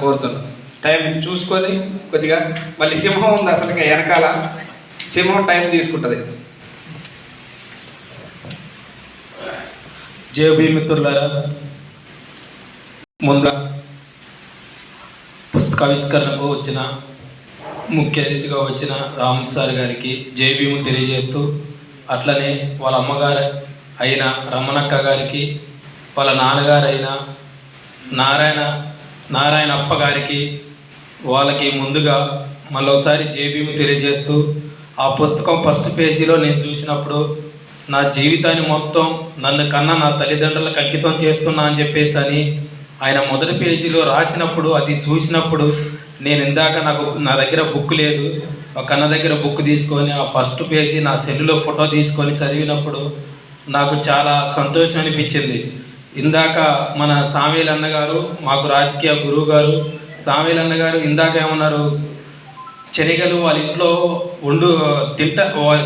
కోరుతున్నాను టైం చూసుకొని కొద్దిగా మళ్ళీ సింహం ఉంది అసలు వెనకాల. సింహం టైం తీసుకుంటుంది. జేబీ మిత్రులారా. ముందుగా పుస్తకావిష్కరణకు వచ్చిన ముఖ్య అతిథిగా వచ్చిన రామ్ సార్ గారికి జేబీములు తెలియజేస్తూ అట్లనే వాళ్ళ అమ్మగారు అయిన రమణక్క గారికి వాళ్ళ నాన్నగారు అయిన నారాయణ నారాయణ అప్పగారికి వాళ్ళకి ముందుగా మరోసారి జేబీము తెలియజేస్తూ ఆ పుస్తకం ఫస్ట్ పేజీలో నేను చూసినప్పుడు నా జీవితాన్ని మొత్తం నన్ను కన్నా నా తల్లిదండ్రులకు అంకితం చేస్తున్నా అని చెప్పేసి అని ఆయన మొదటి పేజీలో రాసినప్పుడు అది చూసినప్పుడు నేను ఇందాక నాకు నా దగ్గర బుక్ లేదు. ఒక అన్న దగ్గర బుక్ తీసుకొని ఆ ఫస్ట్ పేజీ నా సెల్లులో ఫోటో తీసుకొని చదివినప్పుడు నాకు చాలా సంతోషం అనిపించింది. ఇందాక మన సామీల్ అన్నగారు మాకు రాజకీయ గురువు గారు సామీల్ అన్నగారు ఇందాక ఏమన్నారు? చెనిగలు వాళ్ళ ఇంట్లో ఉండు తింట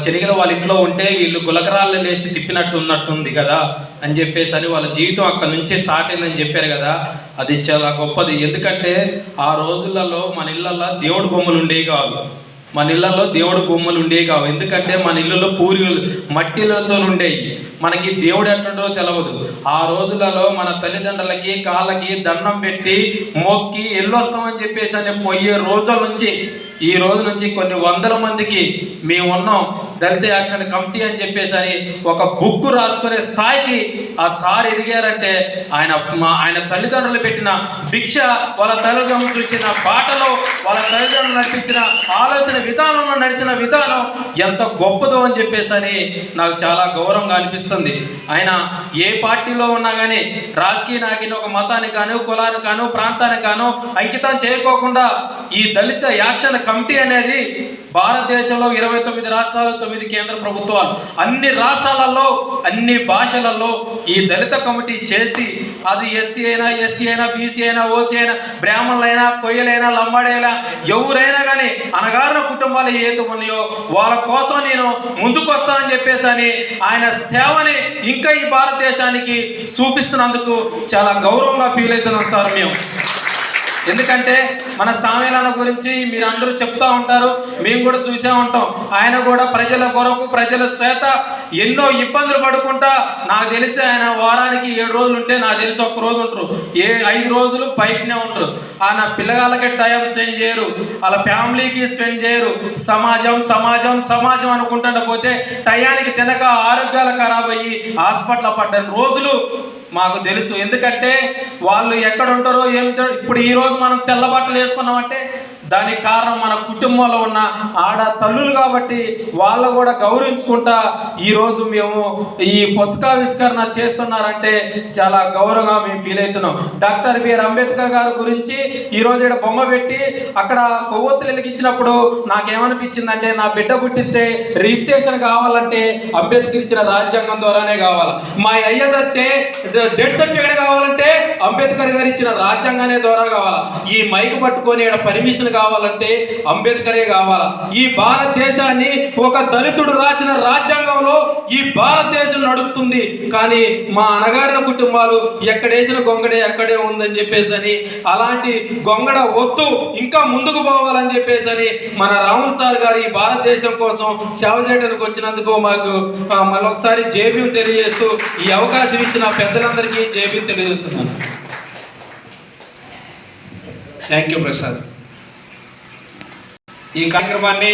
చెనిగలు వాళ్ళ ఇంట్లో ఉంటే వీళ్ళు గులకరాళ్ళు లేచి తిప్పినట్టు ఉన్నట్టుంది కదా అని చెప్పేసి అని వాళ్ళ జీవితం అక్కడి నుంచే స్టార్ట్ అయిందని చెప్పారు కదా. అది చాలా గొప్పది. ఎందుకంటే ఆ రోజులలో మన ఇళ్ళల్లో దేవుడు బొమ్మలు ఉండేవి కాదు. మన ఇళ్ళల్లో దేవుడు బొమ్మలు ఉండేవి కావు. ఎందుకంటే మన ఇళ్ళలో పూరి మట్టిలతో ఉండేవి. మనకి దేవుడు ఎట్టడో తెలవదు. ఆ రోజులలో మన తల్లిదండ్రులకి కాళ్ళకి దండం పెట్టి మొక్కి ఎల్లొస్తామని చెప్పేసి అని పోయే రోజుల నుంచి ఈ రోజు నుంచి కొన్ని వందల మందికి మేము ఉన్నాం దళిత యాక్షన్ కమిటీ అని చెప్పేసి అని ఒక బుక్ రాసుకునే స్థాయికి ఆ సార్ ఎదిగారంటే ఆయన మా ఆయన తల్లిదండ్రులు పెట్టిన భిక్ష వాళ్ళ తల్లిదండ్రులు చూసిన బాటలో వాళ్ళ తల్లిదండ్రులు నడిపించిన ఆలోచన విధానంలో నడిచిన విధానం ఎంత గొప్పదో అని చెప్పేసి అని నాకు చాలా గౌరవంగా అనిపిస్తుంది. ఆయన ఏ పార్టీలో ఉన్నా కానీ రాజకీయ నాయకుని ఒక మతానికి కాను కులానికి కాను ప్రాంతానికి కాను అంకితం చేయకోకుండా ఈ దళిత యాక్షన్ కమిటీ అనేది భారతదేశంలో ఇరవై తొమ్మిది రాష్ట్రాలు తొమ్మిది కేంద్ర ప్రభుత్వాలు. అన్ని రాష్ట్రాలలో అన్ని భాషలలో ఈ దళిత కమిటీ చేసి అది ఎస్సీ అయినా ఎస్టీ అయినా బీసీ అయినా ఓసీ అయినా బ్రాహ్మణులైనా కొయ్యలైనా లంబాడైనా ఎవరైనా కానీ అనగారిన కుటుంబాలు ఏది ఉన్నాయో వాళ్ళ కోసం నేను ముందుకు వస్తానని చెప్పేసి అని ఆయన సేవని ఇంకా ఈ భారతదేశానికి చూపిస్తున్నందుకు చాలా గౌరవంగా ఫీల్ అవుతున్నాం సార్ మేము. ఎందుకంటే మన సామెలన గురించి మీరు అందరూ చెప్తా ఉంటారు మేము కూడా చూసే ఉంటాం. ఆయన కూడా ప్రజల కొరకు ప్రజల చేత ఎన్నో ఇబ్బందులు పడుకుంటా నాకు తెలిసి ఆయన వారానికి ఏడు రోజులు ఉంటే నాకు తెలిసి ఒక్క రోజు ఉంటారు ఏ ఐదు రోజులు బయటనే ఉంటారు ఆయన పిల్లగాళ్ళకి టైం స్పెండ్ చేయరు వాళ్ళ ఫ్యామిలీకి స్పెండ్ చేయరు. సమాజం సమాజం సమాజం అనుకుంటుండ పోతే టయానికి తినక ఆరోగ్యాలు ఖరాబ్ అయ్యి హాస్పిటల్ పడ్డ రోజులు మాకు తెలుసు. ఎందుకంటే వాళ్ళు ఎక్కడ ఉంటారో ఏం ఇప్పుడు ఈ రోజు మనం తెల్ల బట్టలు వేసుకున్నామంటే దానికి కారణం మన కుటుంబంలో ఉన్న ఆడ తల్లులు కాబట్టి వాళ్ళు కూడా గౌరవించుకుంటా ఈరోజు మేము ఈ పుస్తకావిష్కరణ చేస్తున్నారంటే చాలా గౌరవంగా మేము ఫీల్ అవుతున్నాం. డాక్టర్ బిఆర్ అంబేద్కర్ గారి గురించి ఈరోజు ఇక్కడ బొమ్మ పెట్టి అక్కడ కొవ్వొత్తులు వెలిగించినప్పుడు నాకేమనిపించిందంటే నా బిడ్డ పుట్టితే రిజిస్ట్రేషన్ కావాలంటే అంబేద్కర్ ఇచ్చిన రాజ్యాంగం ద్వారానే కావాలి. మా అయ్య సత్తే డెత్ సర్టిఫికేట్ కావాలంటే అంబేద్కర్ గారు ఇచ్చిన రాజ్యాంగానే ద్వారా కావాలా? ఈ మైక్ పట్టుకొని ఇక్కడ పర్మిషన్ కావాలంటే అంబేద్కరే కావాలా? ఈ భారతదేశాన్ని ఒక దళితుడు రాసిన రాజ్యాంగంలో ఈ భారతదేశం నడుస్తుంది. కానీ మా అనగారిన కుటుంబాలు ఎక్కడేసిన గొంగడే ఎక్కడే ఉందని చెప్పేసి అని అలాంటి గొంగడ వద్దు ఇంకా ముందుకు పోవాలని చెప్పేసి అని మన రాముల్ సార్ గారు ఈ భారతదేశం కోసం సేవ చేయడానికి వచ్చినందుకు మాకు మళ్ళొకసారి జేబీ తెలియజేస్తూ ఈ అవకాశం ఇచ్చిన పెద్దలందరికీ జేబీ తెలియజేస్తున్నాను. థ్యాంక్ యూ ప్రసాద్ ఈ కార్యక్రమాన్ని